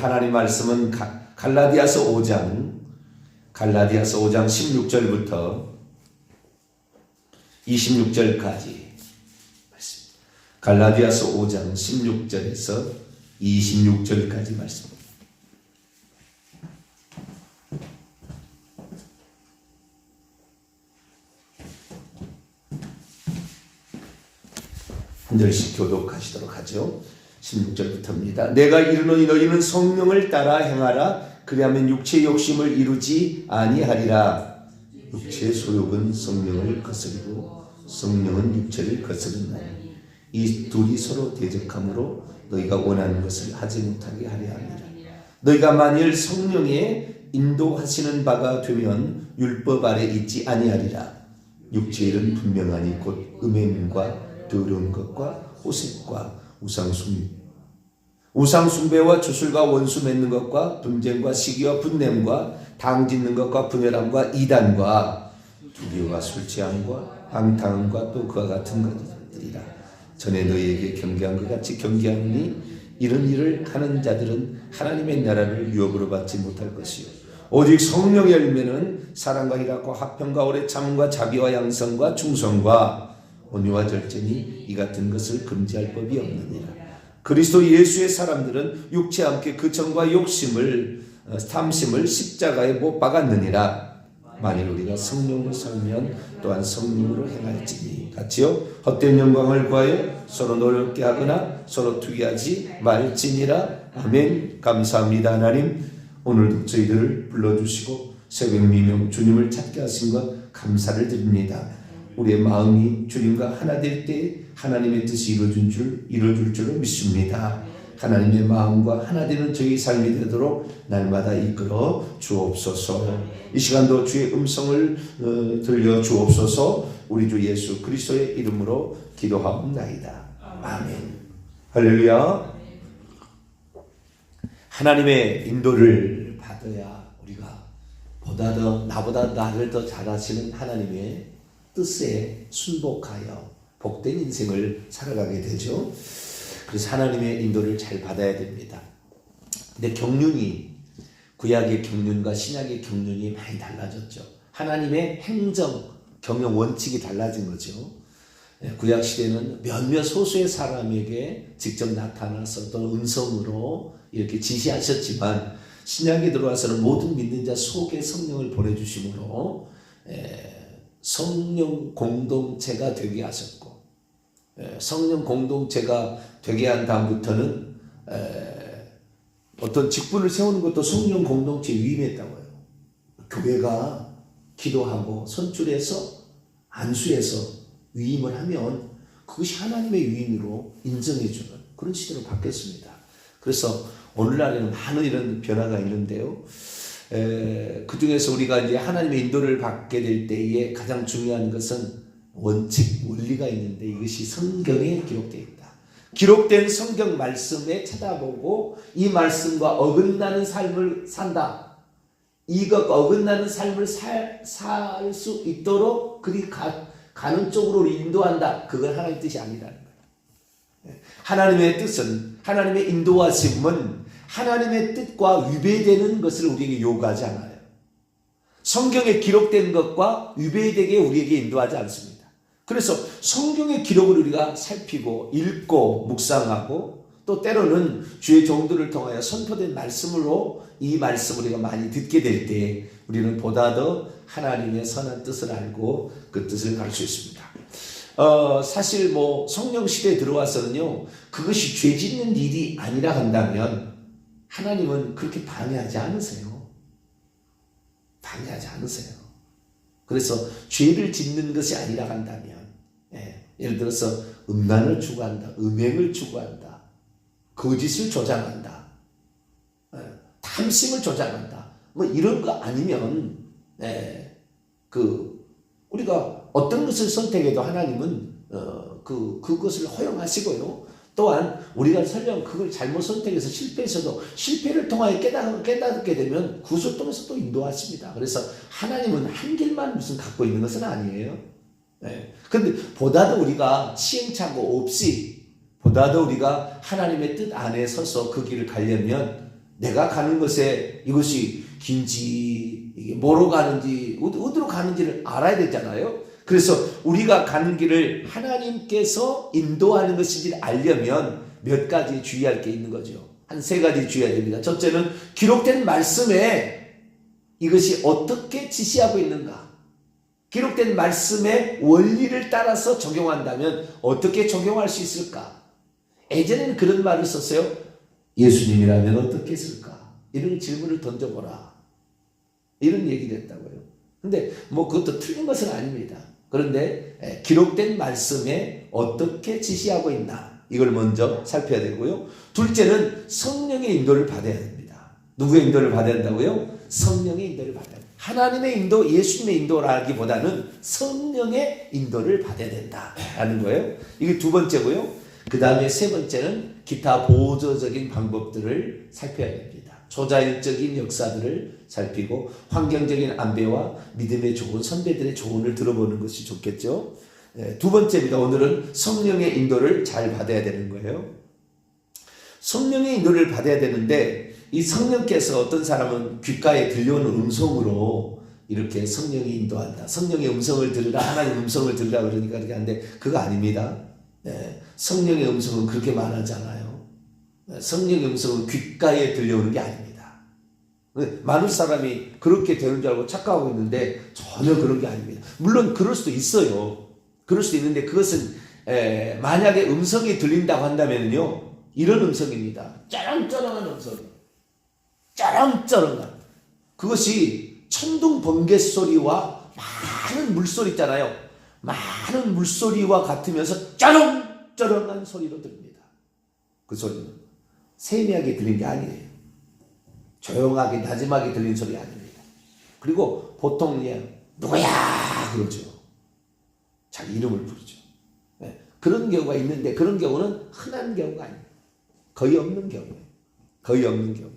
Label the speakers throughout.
Speaker 1: 하나님 말씀은 가- 갈라디아서 5장 갈라디아서 5장 16절부터 26절까지 말씀. 갈라디아서 5장 16절에서 26절까지 말씀입니다. 한 절씩 교독하시도록 하죠. 16절부터입니다. 내가 이르노니 너희는 성령을 따라 행하라. 그리하면 육체의 욕심을 이루지 아니하리라. 육체의 소욕은 성령을 거스리고 성령은 육체를 거스른나니 이 둘이 서로 대적함으로 너희가 원하는 것을 하지 못하게 하려 합니다. 너희가 만일 성령의 인도하시는 바가 되면 율법 아래 있지 아니하리라. 육체의 일은 분명하니 곧 음행과 더러운 것과 호색과 우상숭 우상 숭배와 주술과 원수 맺는 것과 분쟁과 시기와 분냄과 당 짓는 것과 분열함과 이단과 두려와 술 취함과 방탕함과 또 그와 같은 것들이라 전에 너희에게 경계한 것 같이 경계하니 이런 일을 하는 자들은 하나님의 나라를 유업으로 받지 못할 것이요 오직 성령의 열매는 사랑과 희락과 화평과 오래 참과 자비와 양성과 충성과 온유와 절제니 이 같은 것을 금지할 법이 없느니라. 그리스도 예수의 사람들은 육체와 함께 그 정과 욕심을 어, 탐심을 십자가에 못 박았느니라. 만일 우리가 성령으로 살면 또한 성령으로 행할지니. 같이요. 헛된 영광을 구하여 서로 노력게 하거나 서로 투기하지 말지니라. 아멘. 감사합니다 하나님. 오늘도 저희들을 불러주시고 새벽 미명 주님을 찾게 하신 것 감사를 드립니다. 우리의 마음이 주님과 하나 될 때 하나님의 뜻이 이루어진 줄 이루어질 줄로 믿습니다. 하나님의 마음과 하나 되는 저희 삶이 되도록 날마다 이끌어 주옵소서. 이 시간도 주의 음성을 어, 들려 주옵소서. 우리 주 예수 그리스도의 이름으로 기도하옵나이다. 아멘. 할렐루야. 하나님의 인도를 받아야 우리가 보다 더 나보다 나를 더 잘하시는 하나님의 뜻에 순복하여 복된 인생을 살아가게 되죠. 그래서 하나님의 인도를 잘 받아야 됩니다. 근데 경륜이 구약의 경륜과 신약의 경륜이 많이 달라졌죠. 하나님의 행정 경영 원칙이 달라진 거죠. 예, 구약 시대는 몇몇 소수의 사람에게 직접 나타나서 또 음성으로 이렇게 지시하셨지만 신약에 들어와서는 모든 믿는 자 속에 성령을 보내주심으로 예, 성령 공동체가 되게 하셨고 예, 성령 공동체가 되게 한 다음부터는 어떤 직분을 세우는 것도 성령 공동체 위임했다고 해요. 교회가 기도하고 선출해서 안수해서 위임을 하면 그것이 하나님의 위임으로 인정해주는 그런 시대로 바뀌었습니다. 그래서 오늘날에는 많은 이런 변화가 있는데요. 그 중에서 우리가 이제 하나님의 인도를 받게 될 때에 가장 중요한 것은 원칙, 원리가 있는데 이것이 성경에 기록되어 있다. 기록된 성경 말씀에 찾아보고 이 말씀과 어긋나는 삶을 산다. 이것 어긋나는 삶을 살 수 있도록 그리 가, 가는 쪽으로 인도한다. 그건 하나님의 뜻이 아니라는 거예요. 하나님의 뜻은 하나님의 인도하심은 하나님의 뜻과 위배되는 것을 우리에게 요구하지 않아요. 성경에 기록된 것과 위배되게 우리에게 인도하지 않습니다. 그래서 성경의 기록을 우리가 살피고 읽고 묵상하고 또 때로는 주의 종들을 통하여 선포된 말씀으로 이 말씀을 우리가 많이 듣게 될 때 우리는 보다 더 하나님의 선한 뜻을 알고 그 뜻을 갈 수 있습니다. 어, 사실 뭐 성령 시대에 들어와서는요, 그것이 죄 짓는 일이 아니라 한다면 하나님은 그렇게 방해하지 않으세요. 방해하지 않으세요. 그래서 죄를 짓는 것이 아니라 한다면, 예, 예를 들어서 음란을 추구한다, 음행을 추구한다, 거짓을 조장한다, 예, 탐심을 조장한다, 뭐 이런 거 아니면, 예, 그 우리가 어떤 것을 선택해도 하나님은 어, 그 그것을 허용하시고요. 또한 우리가 설령 그걸 잘못 선택해서 실패해서도 실패를 통하여 깨닫, 깨닫게 되면 구속 통해서 또 인도하십니다. 그래서 하나님은 한 길만 무슨 갖고 있는 것은 아니에요. 네. 근데 보다도 우리가 시행착오 없이 보다도 우리가 하나님의 뜻 안에 서서 그 길을 가려면 내가 가는 것에 이것이 긴지 이게 뭐로 가는지 어디- 어디로 가는지를 알아야 되잖아요. 그래서 우리가 가는 길을 하나님께서 인도하는 것인지를 알려면 몇 가지 주의할 게 있는 거죠. 한 세 가지 주의해야 됩니다. 첫째는 기록된 말씀에 이것이 어떻게 지시하고 있는가. 기록된 말씀의 원리를 따라서 적용한다면 어떻게 적용할 수 있을까? 예전에는 그런 말을 썼어요. 예수님이라면 어떻게 했을까? 이런 질문을 던져보라. 이런 얘기를 했다고요. 근데 뭐 그것도 틀린 것은 아닙니다. 그런데 예, 기록된 말씀에 어떻게 지시하고 있나 이걸 먼저 살펴야 되고요. 둘째는 성령의 인도를 받아야 됩니다. 누구의 인도를 받아야 한다고요? 성령의 인도를 받아야. 하나님의 인도, 예수님의 인도라기보다는 성령의 인도를 받아야 된다라는 거예요. 이게 두 번째고요. 그 다음에 세 번째는 기타 보조적인 방법들을 살펴야 됩니다. 초자연적인 역사들을 살피고 환경적인 안배와 믿음의 좋은 선배들의 조언을 들어보는 것이 좋겠죠. 예, 두 번째입니다. 오늘은 성령의 인도를 잘 받아야 되는 거예요. 성령의 인도를 받아야 되는데 이 성령께서 어떤 사람은 귓가에 들려오는 음성으로 이렇게 성령이 인도한다. 성령의 음성을 들으라. 하나님 음성을 들으라 그러니까 그렇게 하는데 그거 아닙니다. 예, 성령의 음성은 그렇게 말하잖아요. 예, 성령의 음성은 귓가에 들려오는 게 아닙니다. 그 많은 사람이 그렇게 되는 줄 알고 착각하고 있는데 전혀 그런 게 아닙니다. 물론 그럴 수도 있어요. 그럴 수도 있는데 그것은 에, 만약에 음성이 들린다고 한다면요 이런 음성입니다. 쩌렁쩌렁한 음성, 쩌렁쩌렁한 그것이 천둥 번개 소리와 많은 물소리 있잖아요. 많은 물소리와 같으면서 쩌렁쩌렁한 소리로 들립니다. 그 소리는 세미하게 들린 게 아니에요. 조용하게 나지막이 들리는 소리 아닙니다. 그리고 보통 그냥 누구야 그러죠. 자기 이름을 부르죠. 네, 그런 경우가 있는데 그런 경우는 흔한 경우가 아닙니다. 거의 없는 경우예요. 거의 없는 경우.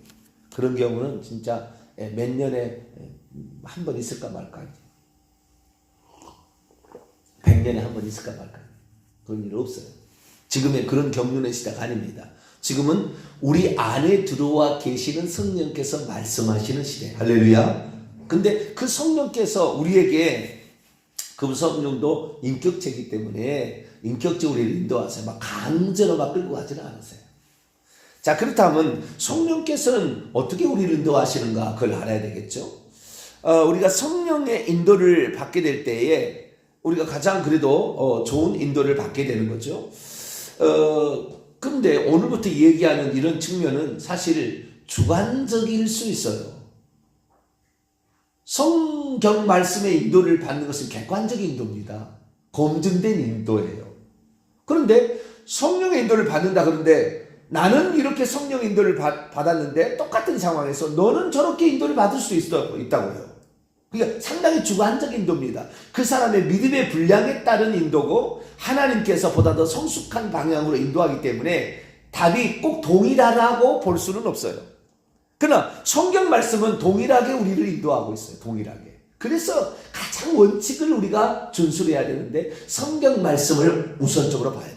Speaker 1: 그런 경우는 진짜 예, 몇 년에 한 번 있을까 말까 하죠. 백 년에 한 번 있을까 말까. 그런 일 없어요. 지금의 그런 경륜의 시대가 아닙니다. 지금은 우리 안에 들어와 계시는 성령께서 말씀하시는 시대. 할렐루야. 근데 그 성령께서 우리에게 그 성령도 인격체이기 때문에 인격적으로 인도하세요. 막 강제로 막 끌고 가지는 않으세요. 자, 그렇다면 성령께서는 어떻게 우리를 인도하시는가 그걸 알아야 되겠죠. 어, 우리가 성령의 인도를 받게 될 때에 우리가 가장 그래도 어, 좋은 인도를 받게 되는 거죠. 어, 근데 오늘부터 얘기하는 이런 측면은 사실 주관적일 수 있어요. 성경 말씀의 인도를 받는 것은 객관적인 인도입니다. 검증된 인도예요. 그런데 성령의 인도를 받는다 그런데 나는 이렇게 성령 인도를 받, 받았는데 똑같은 상황에서 너는 저렇게 인도를 받을 수 있어, 있다고요. 그러니까 상당히 주관적인 인도입니다. 그 사람의 믿음의 분량에 따른 인도고 하나님께서 보다 더 성숙한 방향으로 인도하기 때문에 답이 꼭 동일하다고 볼 수는 없어요. 그러나 성경 말씀은 동일하게 우리를 인도하고 있어요. 동일하게. 그래서 가장 원칙을 우리가 준수해야 되는데 성경 말씀을 우선적으로 봐야 돼요.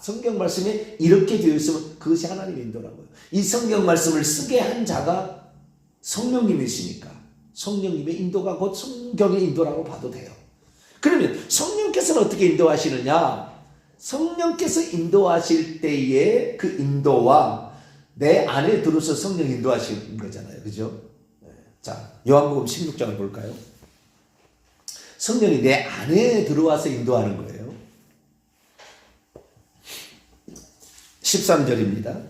Speaker 1: 아, 성경 말씀이 이렇게 되어 있으면 그것이 하나님의 인도라고요. 이 성경 말씀을 쓰게 한 자가 성령님이시니까 성령님의 인도가 곧 성경의 인도라고 봐도 돼요. 그러면 성령께서는 어떻게 인도하시느냐? 성령께서 인도하실 때의 그 인도와 내 안에 들어서 성령 인도하시는 거잖아요. 그죠? 네. 자, 요한복음 16장을 볼까요? 성령이 내 안에 들어와서 인도하는 거예요. 13절입니다.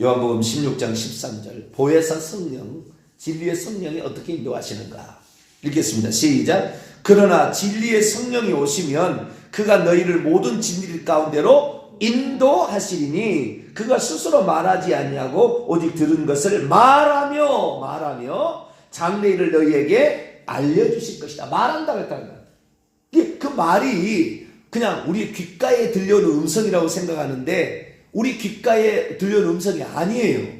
Speaker 1: 요한복음 16장 13절. 보혜사 성령, 진리의 성령이 어떻게 인도하시는가? 읽겠습니다. 시작. 그러나 진리의 성령이 오시면 그가 너희를 모든 진리 가운데로 인도하시리니 그가 스스로 말하지 아니하고 오직 들은 것을 말하며 말하며 장래일을 너희에게 알려주실 것이다. 말한다고 했다는 거야. 그 말이 그냥 우리 귓가에 들려오는 음성이라고 생각하는데 우리 귓가에 들려오는 음성이 아니에요.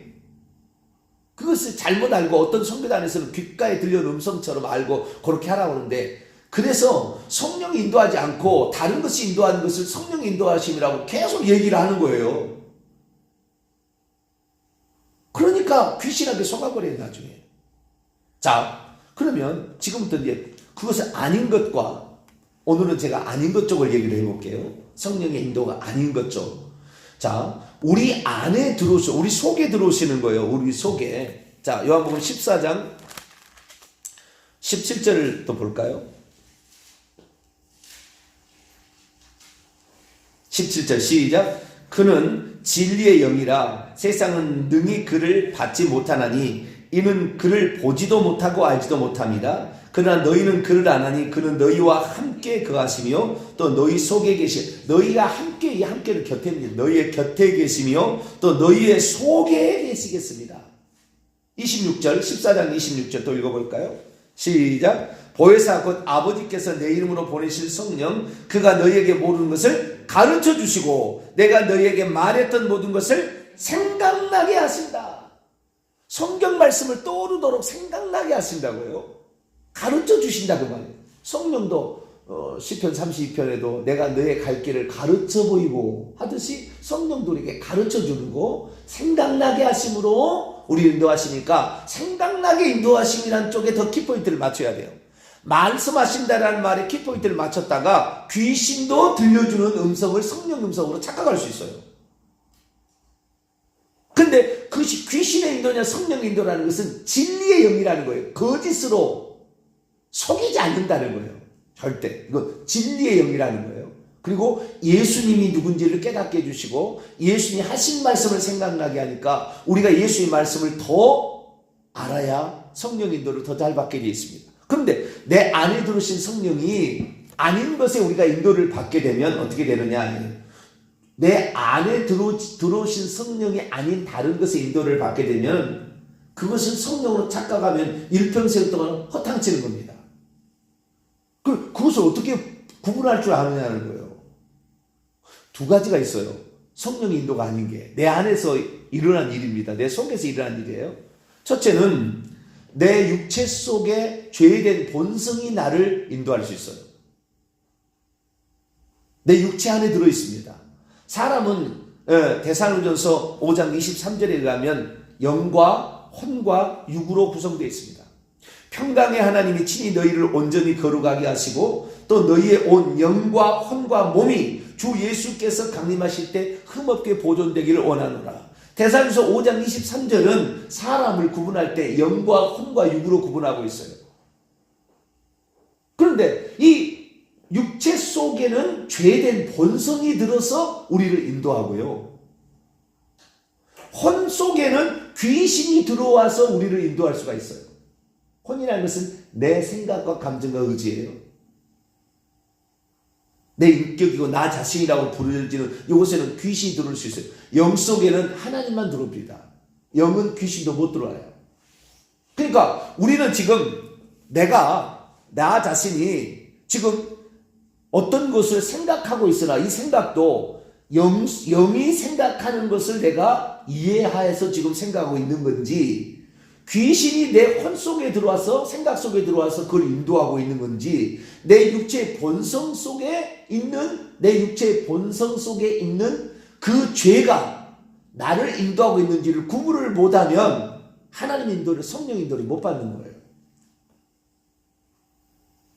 Speaker 1: 그것을 잘못 알고 어떤 성교단에서는 귓가에 들려오는 음성처럼 알고 그렇게 하라고 하는데 그래서 성령이 인도하지 않고 다른 것이 인도하는 것을 성령이 인도하심이라고 계속 얘기를 하는 거예요. 그러니까 귀신에게 속아버려요 나중에. 자 그러면 지금부터 이제 그것은 아닌 것과 오늘은 제가 아닌 것 쪽을 얘기를 해볼게요. 성령의 인도가 아닌 것 쪽. 자 우리 안에 들어오시 우리 속에 들어오시는 거예요. 우리 속에. 자 요한복음 14장 17절을 또 볼까요? 17절 시작 그는 진리의 영이라 세상은 능히 그를 받지 못하나니 이는 그를 보지도 못하고 알지도 못합니다. 그러나 너희는 그를 아나니 그는 너희와 함께 거하시며 또 너희 속에 계시 너희가 함께 이 함께를 곁에 너희의 곁에 계시며 또 너희의 속에 계시겠습니다. 26절 14장 26절 또 읽어볼까요? 시작 보혜사 곧 아버지께서 내 이름으로 보내실 성령 그가 너희에게 모르는 것을 가르쳐 주시고 내가 너희에게 말했던 모든 것을 생각나게 하신다. 성경 말씀을 떠오르도록 생각나게 하신다고요. 가르쳐 주신다 그 말이에요. 성령도 어, 시편 32편에도 내가 너의 갈 길을 가르쳐 보이고 하듯이 성령도 우리에게 가르쳐 주고 생각나게 하심으로 우리 인도하시니까 생각나게 인도하심이란 쪽에 더 키포인트를 맞춰야 돼요. 말씀하신다라는 말에 키포인트를 맞췄다가 귀신도 들려주는 음성을 성령 음성으로 착각할 수 있어요. 근데 그 귀신의 인도냐 성령 인도라는 것은 진리의 영이라는 거예요. 거짓으로 속이지 않는다는 거예요. 절대. 이거 진리의 영이라는 거예요. 그리고 예수님이 누군지를 깨닫게 해주시고 예수님이 하신 말씀을 생각나게 하니까 우리가 예수의 말씀을 더 알아야 성령 인도를 더 잘 받게 되어 있습니다. 그런데 내 안에 들어오신 성령이 아닌 것에 우리가 인도를 받게 되면 어떻게 되느냐? 내 안에 들어, 들어오신 성령이 아닌 다른 것에 인도를 받게 되면 그것을 성령으로 착각하면 일평생 동안 허탕치는 겁니다. 그, 그것을 어떻게 구분할 줄 아느냐는 거예요. 두 가지가 있어요. 성령의 인도가 아닌 게 내 안에서 일어난 일입니다. 내 속에서 일어난 일이에요. 첫째는 내 육체 속에 죄된 본성이 나를 인도할 수 있어요. 내 육체 안에 들어 있습니다. 사람은 예, 대사로전서 5장 23절에 가면 영과 혼과 육으로 구성되어 있습니다. 평강의 하나님이 친히 너희를 온전히 거룩하게 하시고 또 너희의 온 영과 혼과 몸이 주 예수께서 강림하실 때 흠없게 보존되기를 원하노라. 대사로서 5장 23절은 사람을 구분할 때 영과 혼과 육으로 구분하고 있어요. 그런데 이 육체 속에는 죄된 본성이 들어서 우리를 인도하고요. 혼 속에는 귀신이 들어와서 우리를 인도할 수가 있어요. 혼이라는 것은 내 생각과 감정과 의지예요. 내 인격이고 나 자신이라고 부르지는 이곳에는 귀신이 들어올 수 있어요. 영 속에는 하나님만 들어옵니다. 영은 귀신도 못 들어와요. 그러니까 우리는 지금 내가 나 자신이 지금 어떤 것을 생각하고 있으나 이 생각도 영, 영이 생각하는 것을 내가 이해하여서 지금 생각하고 있는 건지 귀신이 내 혼 속에 들어와서 생각 속에 들어와서 그걸 인도하고 있는 건지 내 육체의 본성 속에 있는 내 육체의 본성 속에 있는 그 죄가 나를 인도하고 있는지를 구분을 못하면 하나님 인도를 성령 인도를 못 받는 거예요.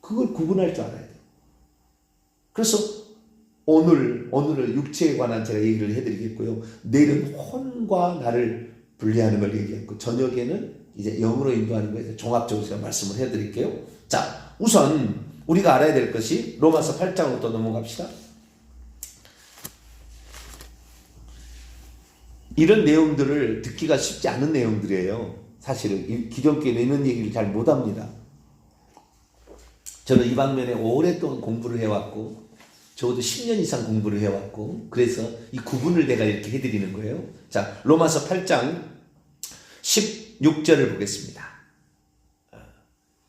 Speaker 1: 그걸 구분할 줄 알아야 돼요. 그래서 오늘 오늘은 육체에 관한 제가 얘기를 해드리겠고요. 내일은 혼과 나를 분리하는 걸 얘기했고 저녁에는 이제 영으로 인도하는 거에 대해서 종합적으로 제가 말씀을 해드릴게요. 자, 우선 우리가 알아야 될 것이 로마서 8장으로 또 넘어갑시다. 이런 내용들을 듣기가 쉽지 않은 내용들이에요. 사실은 기존교회는 이런 얘기를 잘 못합니다. 저는 이 방면에 오랫동안 공부를 해왔고 적어도 10년 이상 공부를 해왔고 그래서 이 구분을 내가 이렇게 해드리는 거예요. 자 로마서 8장 16절을 보겠습니다.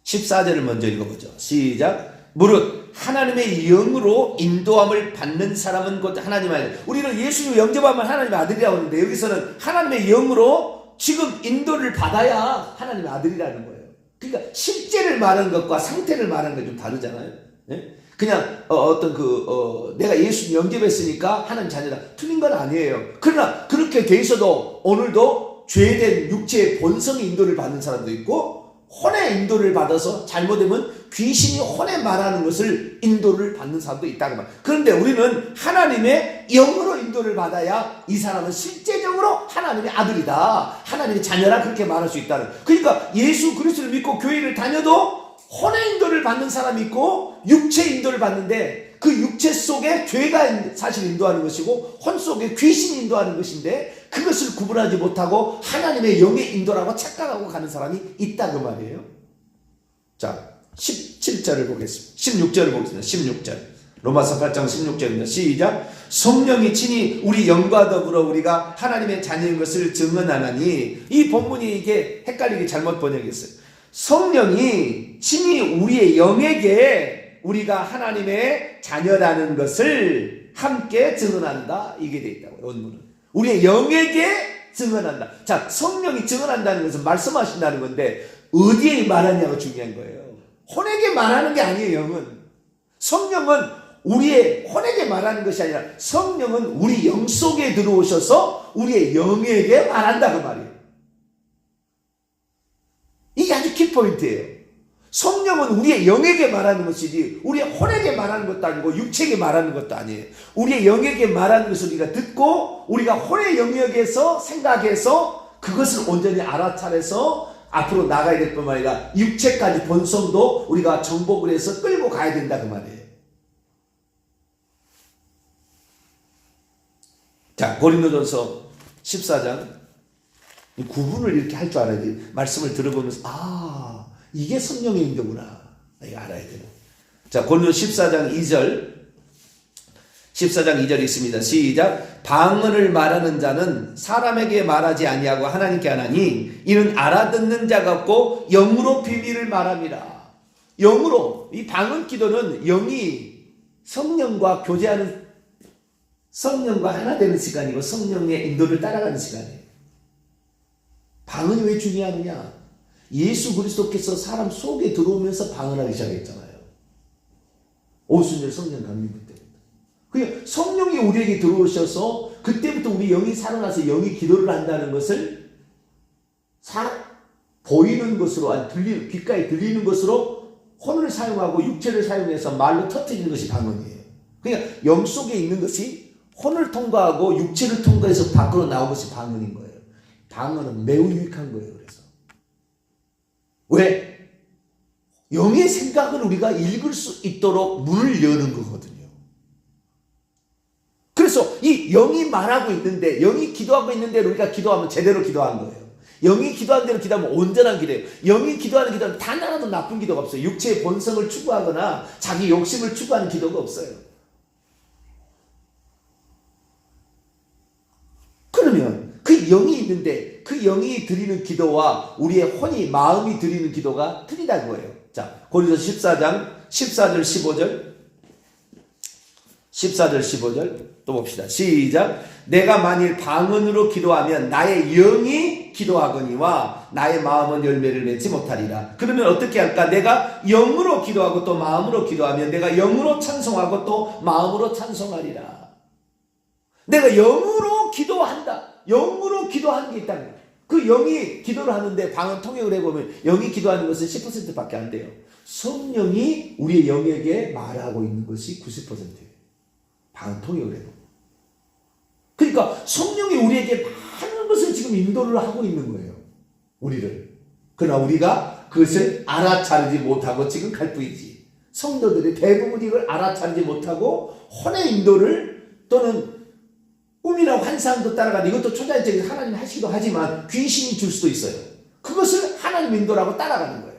Speaker 1: 14절을 먼저 읽어보죠. 시작. 무릇 하나님의 영으로 인도함을 받는 사람은 곧 하나님 아들. 우리는 예수님 영접하면 하나님의 아들이라고 하는데 여기서는 하나님의 영으로 지금 인도를 받아야 하나님의 아들이라는 거예요. 그러니까 실제를 말하는 것과 상태를 말하는 게 좀 다르잖아요. 예? 그냥 어, 떤그 어, 내가 예수님 영접했으니까 하나님 자녀다 틀린 건 아니에요. 그러나 그렇게 돼 있어도 오늘도 죄된 육체의 본성의 인도를 받는 사람도 있고 혼의 인도를 받아서 잘못되면 귀신이 혼에 말하는 것을 인도를 받는 사람도 있다고 말. 그런데 우리는 하나님의 영으로 인도를 받아야 이 사람은 실제적으로 하나님의 아들이다. 하나님의 자녀라 그렇게 말할 수 있다는. 그러니까 예수 그리스도를 믿고 교회를 다녀도 혼의 인도를 받는 사람이 있고 육체 인도를 받는데 그 육체 속에 죄가 사실 인도하는 것이고 혼 속에 귀신이 인도하는 것인데 그것을 구분하지 못하고 하나님의 영의 인도라고 착각하고 가는 사람이 있다 그 말이에요. 자, 17절을 보겠습니다. 16절을 보겠습니다. 16절. 로마서 8장 16절입니다. 시작. 성령이 친히 우리 영과 더불어 우리가 하나님의 자녀인 것을 증언하나니 이 본문이 이게 헷갈리게 잘못 번역했어요. 성령이 친히 우리의 영에게 우리가 하나님의 자녀라는 것을 함께 증언한다. 이게 돼 있다고요. 원문은. 우리의 영에게 증언한다. 자, 성령이 증언한다는 것은 말씀하신다는 건데 어디에 말하냐가 중요한 거예요. 혼에게 말하는 게 아니에요, 영은. 성령은 우리의 혼에게 말하는 것이 아니라 성령은 우리 영 속에 들어오셔서 우리의 영에게 말한다 그 말이에요. 키포인트예요. 성령은 우리의 영에게 말하는 것이지 우리의 혼에게 말하는 것도 아니고 육체에게 말하는 것도 아니에요. 우리의 영에게 말하는 것을 우리가 듣고 우리가 혼의 영역에서 생각해서 그것을 온전히 알아차려서 앞으로 나가야 될 뿐만 아니라 육체까지 본성도 우리가 정복을 해서 끌고 가야 된다 그 말이에요. 자, 고린도전서 14장 이 구분을 이렇게 할 줄 알아야 돼. 말씀을 들어보면서 아, 이게 성령의 인도구나. 이거 알아야 돼요. 자, 고린도 14장 2절 14장 2절이 있습니다. 시작. 방언을 말하는 자는 사람에게 말하지 아니하고 하나님께 하나니 이는 알아듣는 자가 없고 영으로 비밀을 말합니다. 영으로 이 방언 기도는 영이 성령과 교제하는 성령과 하나 되는 시간이고 성령의 인도를 따라가는 시간이에요. 방언이 왜 중요하느냐? 예수 그리스도께서 사람 속에 들어오면서 방언하기 시작했잖아요. 오순절 성령 강림 때부터. 그 성령이 우리에게 들어오셔서 그때부터 우리 영이 살아나서 영이 기도를 한다는 것을 사, 보이는 것으로 아니 들리 귓가에 들리는 것으로 혼을 사용하고 육체를 사용해서 말로 터뜨리는 것이 방언이에요. 그러니까 영 속에 있는 것이 혼을 통과하고 육체를 통과해서 밖으로 나온 것이 방언인 거예요. 방언은 매우 유익한 거예요. 왜 영의 생각을 우리가 읽을 수 있도록 문을 여는 거거든요. 그래서 이 영이 말하고 있는데 영이 기도하고 있는데 우리가 기도하면 제대로 기도한 거예요. 영이 기도한 대로 기도하면 온전한 기도예요. 영이 기도하는 기도는 단 하나도 나쁜 기도가 없어요. 육체의 본성을 추구하거나 자기 욕심을 추구하는 기도가 없어요. 영이 있는데 그 영이 드리는 기도와 우리의 혼이 마음이 드리는 기도가 틀리다는 거예요. 자, 고린도서 14장 14절 15절 14절 15절 또 봅시다. 시작. 내가 만일 방언으로 기도하면 나의 영이 기도하거니와 나의 마음은 열매를 맺지 못하리라. 그러면 어떻게 할까? 내가 영으로 기도하고 또 마음으로 기도하면 내가 영으로 찬송하고 또 마음으로 찬송하리라. 내가 영으로 기도한다. 영으로 기도하는 게 있다는 거예요. 그 영이 기도를 하는데 방언 통역을 해보면 영이 기도하는 것은 10%밖에 안 돼요. 성령이 우리의 영에게 말하고 있는 것이 90%예요. 방언 통역을 해도. 그러니까 성령이 우리에게 많은 것을 지금 인도를 하고 있는 거예요. 우리를. 그러나 우리가 그것을 알아차리지 못하고 지금 갈 뿐이지. 성도들이 대부분 이걸 알아차리지 못하고 혼의 인도를 또는 꿈이나 환상도 따라가는 이것도 초자연적인 하나님 하시기도 하지만 귀신이 줄 수도 있어요. 그것을 하나님 인도라고 따라가는 거예요.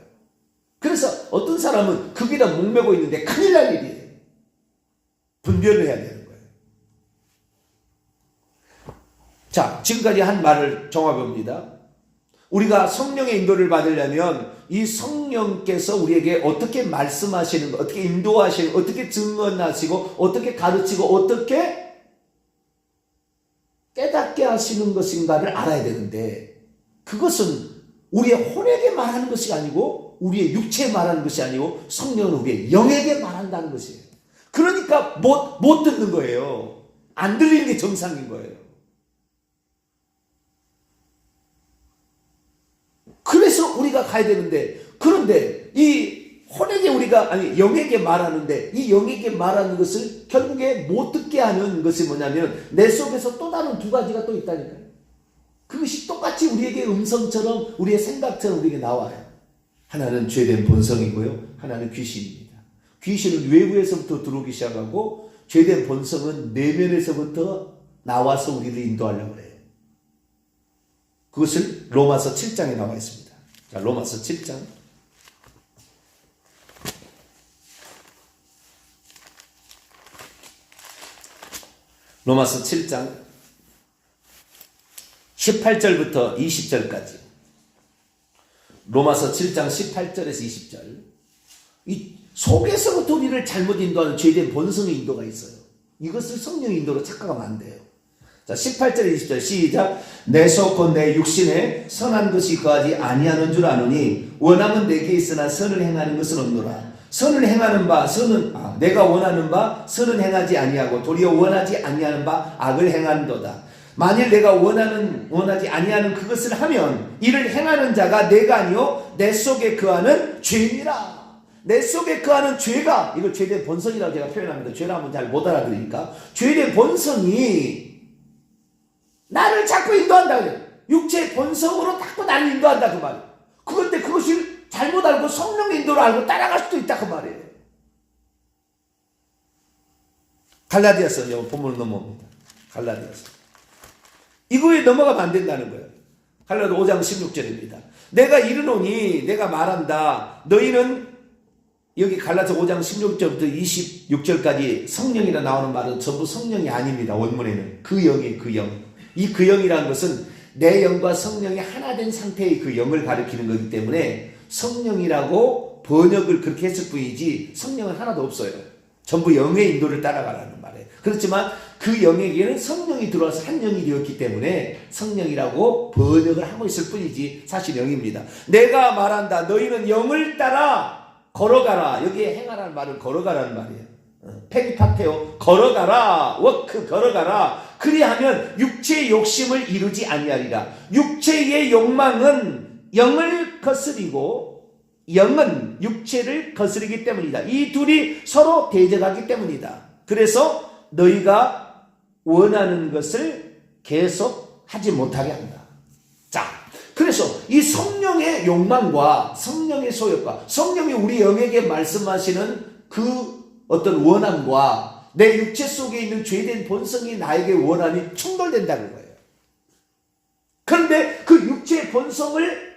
Speaker 1: 그래서 어떤 사람은 거기다 목매고 있는데 큰일 날 일이에요. 분별을 해야 되는 거예요. 자, 지금까지 한 말을 종합해봅니다. 우리가 성령의 인도를 받으려면 이 성령께서 우리에게 어떻게 말씀하시는 거, 어떻게 인도하시는 거, 어떻게 증언하시고, 어떻게 가르치고, 어떻게 하시는 것인가를 알아야 되는데 그것은 우리의 혼에게 말하는 것이 아니고 우리의 육체에 말하는 것이 아니고 성령은 우리의 영에게 말한다는 것이에요. 그러니까 못, 못 듣는 거예요. 안 들리는 게 정상인 거예요. 그래서 우리가 가야 되는데 그런데 이 혼에게 우리가 아니 영에게 말하는데 이 영에게 말하는 것을 결국에 못 듣게 하는 것이 뭐냐면 내 속에서 또 다른 두 가지가 또 있다니까요. 그것이 똑같이 우리에게 음성처럼 우리의 생각처럼 우리에게 나와요. 하나는 죄된 본성이고요. 하나는 귀신입니다. 귀신은 외부에서부터 들어오기 시작하고 죄된 본성은 내면에서부터 나와서 우리를 인도하려고 그래요. 그것을 로마서 7장에 나와 있습니다. 자, 로마서 7장. 로마서 7장 18절부터 20절까지. 로마서 7장 18절에서 20절. 이 속에서부터 우리를 잘못 인도하는 죄된 본성의 인도가 있어요. 이것을 성령의 인도로 착각하면 안 돼요. 자, 18절 20절 시작. 내 속곧 내 육신에 선한 것이 거하지 아니하는 줄 아노니 원함은 내게 있으나 선을 행하는 것은 없노라. 선을 행하는 바 선은 아, 내가 원하는 바 선은 행하지 아니하고 도리어 원하지 아니하는 바 악을 행한도다. 만일 내가 원하는 원하지 아니하는 그것을 하면 이를 행하는 자가 내가 아니요 내 속에 거하는 죄니라. 내 속에 거하는 죄가 이걸 죄된 본성이라고 제가 표현합니다. 죄라면 잘 못 알아들으니까 죄된 본성이 나를 자꾸 인도한다 그래. 육체의 본성으로 자꾸 나를 인도한다 그 말. 그런데 그것이 잘못 알고 성령 인도로 알고 따라갈 수도 있다 그 말이에요. 갈라디아서 여기 본문을 넘어옵니다. 갈라디아서. 이거에 넘어가면 안 된다는 거예요. 갈라디아 5장 16절입니다. 내가 이르노니 내가 말한다. 너희는 여기 갈라서 5장 16절부터 26절까지 성령이라 나오는 말은 전부 성령이 아닙니다. 원문에는 그 영이 그 영. 이 그 영이라는 것은 내 영과 성령이 하나 된 상태의 그 영을 가리키는 거기 때문에 성령이라고 번역을 그렇게 했을 뿐이지 성령은 하나도 없어요. 전부 영의 인도를 따라가라는 말이에요. 그렇지만 그 영에게는 성령이 들어와서 한 영이 되었기 때문에 성령이라고 번역을 하고 있을 뿐이지 사실 영입니다. 내가 말한다. 너희는 영을 따라 걸어가라. 여기에 행하라는 말은 걸어가라는 말이에요. 페리파테오 걸어가라. 워크 걸어가라. 그리하면 육체의 욕심을 이루지 아니하리라. 육체의 욕망은 영을 거스리고 영은 육체를 거스르기 때문이다. 이 둘이 서로 대적하기 때문이다. 그래서 너희가 원하는 것을 계속 하지 못하게 한다. 자, 그래서 이 성령의 욕망과 성령의 소욕과 성령이 우리 영에게 말씀하시는 그 어떤 원함과 내 육체 속에 있는 죄된 본성이 나에게 원함이 충돌된다는 거예요. 그런데 그 육체의 본성을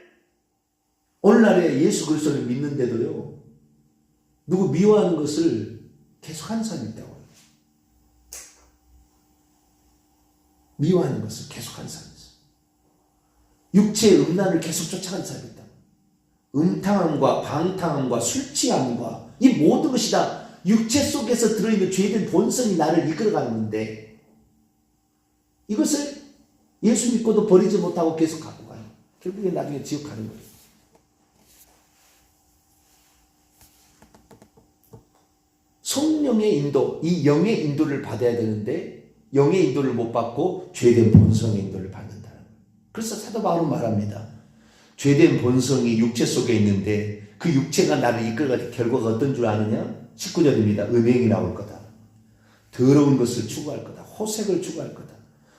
Speaker 1: 오늘날에 예수 그리스도를 믿는데도요. 누구 미워하는 것을 계속 하는 사람이 있다고요. 미워하는 것을 계속 하는 사람이 있어요. 육체의 음란을 계속 쫓아가는 사람이 있다. 음탕함과 방탕함과 술 취함과 이 모든 것이 다 육체 속에서 들어있는 죄된 본성이 나를 이끌어가는 건데 이것을 예수 믿고도 버리지 못하고 계속 갖고 가요. 결국에 나중에 지옥 가는 거예요. 성령의 인도, 이 영의 인도를 받아야 되는데 영의 인도를 못 받고 죄된 본성의 인도를 받는다는 거예요. 그래서 사도 바울은 말합니다. 죄된 본성이 육체 속에 있는데 그 육체가 나를 이끌어갈 결과가 어떤 줄 아느냐? 19절입니다. 음행이 나올 거다. 더러운 것을 추구할 거다. 호색을 추구할 거다.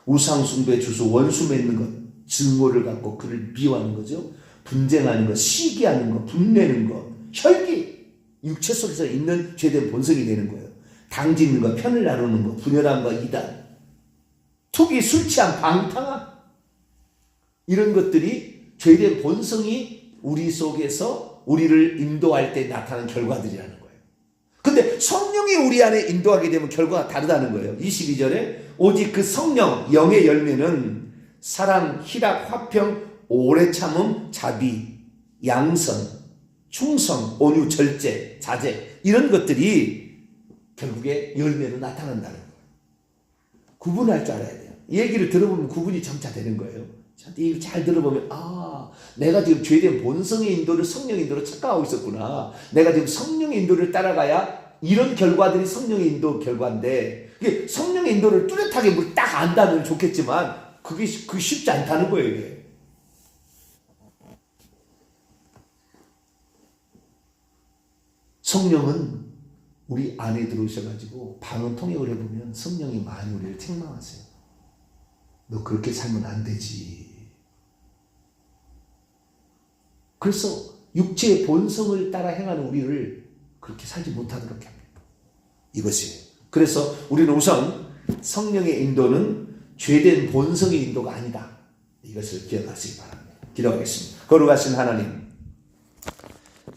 Speaker 1: 우상숭배 주소 원수 맺는 것, 증오를 갖고 그를 미워하는 거죠. 분쟁하는 것, 시기하는 것, 분내는 것, 혈기. 육체 속에서 있는 죄된 본성이 되는 거예요. 것, 편을 나누는 것, 분열함과 이단, 투기, 술 취함, 방탕함. 이런 것들이 죄된 본성이 우리 속에서 우리를 인도할 때 나타나는 결과들이라는 거예요. 근데 성령이 우리 안에 인도하게 되면 결과가 다르다는 거예요. 22절에 오직 그 성령, 영의 열매는 사랑, 희락, 화평, 오래 참음, 자비, 양선, 충성, 온유, 절제, 자제 이런 것들이 결국에 열매로 나타난다는 거예요. 구분할 줄 알아야 돼요. 얘기를 들어보면 구분이 점차 되는 거예요. 잘 들어보면 아 내가 지금 죄된 본성의 인도를 성령 인도로 착각하고 있었구나. 내가 지금 성령의 인도를 따라가야 이런 결과들이 성령의 인도 결과인데 이게 성령의 인도를 뚜렷하게 딱 안다면 좋겠지만 그게 그 쉽지 않다는 거예요. 이게. 성령은 우리 안에 들어오셔가지고 방언 통역을 해보면 성령이 많이 우리를 책망하세요. 너 그렇게 살면 안 되지. 그래서 육체의 본성을 따라 행하는 우리를 그렇게 살지 못하도록 합니다. 이것이. 그래서 우리는 우선 성령의 인도는 죄된 본성의 인도가 아니다. 이것을 기억하시기 바랍니다. 기도하겠습니다. 거룩하신 하나님.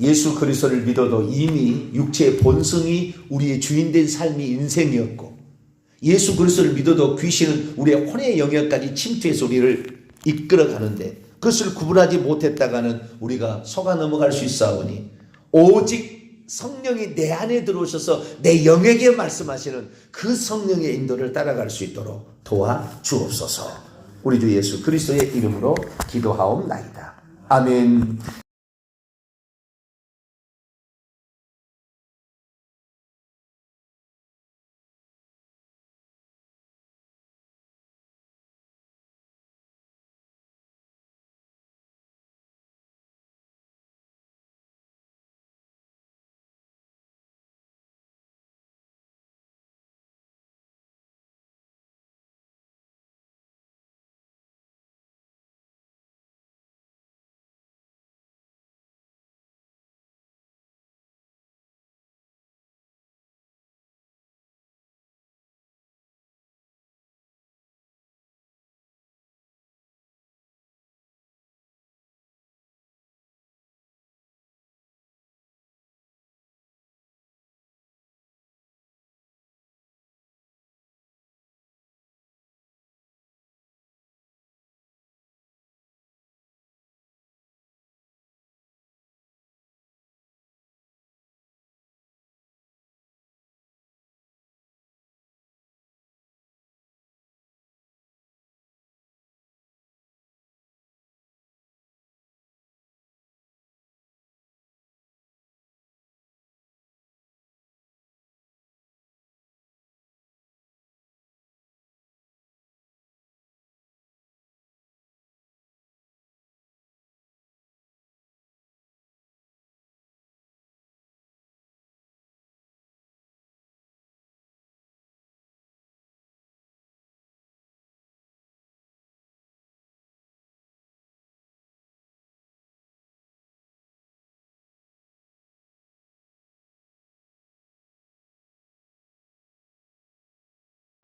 Speaker 1: 예수 그리스도를 믿어도 이미 육체의 본성이 우리의 주인된 삶이 인생이었고 예수 그리스도를 믿어도 귀신은 우리의 혼의 영역까지 침투해서 우리를 이끌어 가는데 그것을 구분하지 못했다가는 우리가 속아 넘어갈 수 있사오니 오직 성령이 내 안에 들어오셔서 내 영에게 말씀하시는 그 성령의 인도를 따라갈 수 있도록 도와 주옵소서. 우리 주 예수 그리스도의 이름으로 기도하옵나이다. 아멘.